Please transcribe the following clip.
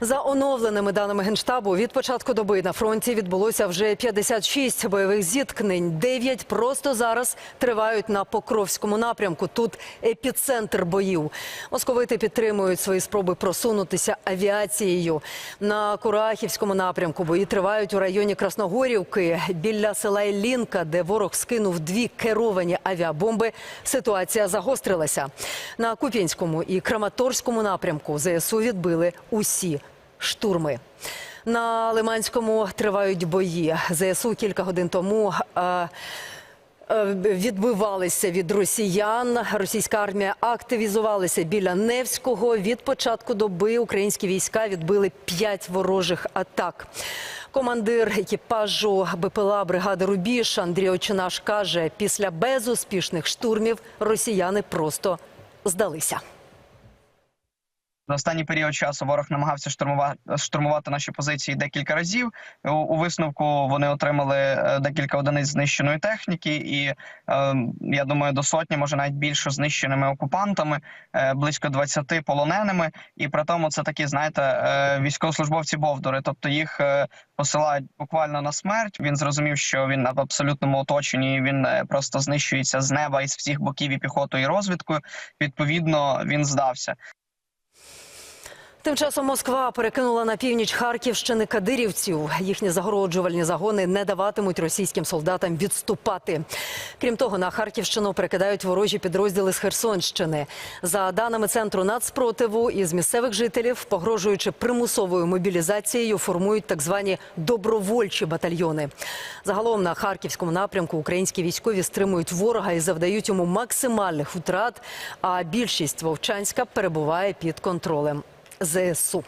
За оновленими даними генштабу, від початку доби на фронті відбулося вже 56 бойових зіткнень. Дев'ять просто зараз тривають на Покровському напрямку. Тут епіцентр боїв. Московити підтримують свої спроби просунутися авіацією. На Курахівському напрямку бої тривають у районі Красногорівки біля села Іллінка, де ворог скинув дві керовані авіабомби. Ситуація загострилася. На Куп'янському і Краматорському напрямку ЗСУ відбили усі штурми. На Лиманському тривають бої. ЗСУ кілька годин тому. е, е, Відбивалися від росіян. Російська армія активізувалася біля Невського. Від початку доби українські війська відбили п'ять ворожих атак. Командир екіпажу БПЛА бригади Рубіж Андрій Очинаш каже: після безуспішних штурмів росіяни просто здалися. За останній період часу ворог намагався штурмувати, штурмувати наші позиції декілька разів. У, у висновку вони отримали е, декілька одиниць знищеної техніки, і е, я думаю, до сотні, може навіть більше знищеними окупантами, е, близько 20 полоненими. І при тому це такі, знаєте, е, військовослужбовці бовдури, тобто їх е, посилають буквально на смерть. Він зрозумів, що він в абсолютному оточенні. Він е, просто знищується з неба із всіх боків і піхотою і розвідкою. Відповідно, він здався. Тим часом Москва перекинула на північ Харківщини кадирівців. Їхні загороджувальні загони не даватимуть російським солдатам відступати. Крім того, на Харківщину перекидають ворожі підрозділи з Херсонщини. За даними центру нацпротиву, із місцевих жителів, погрожуючи примусовою мобілізацією, формують так звані добровольчі батальйони. Загалом на харківському напрямку українські військові стримують ворога і завдають йому максимальних втрат. А більшість Вовчанська перебуває під контролем ZSU.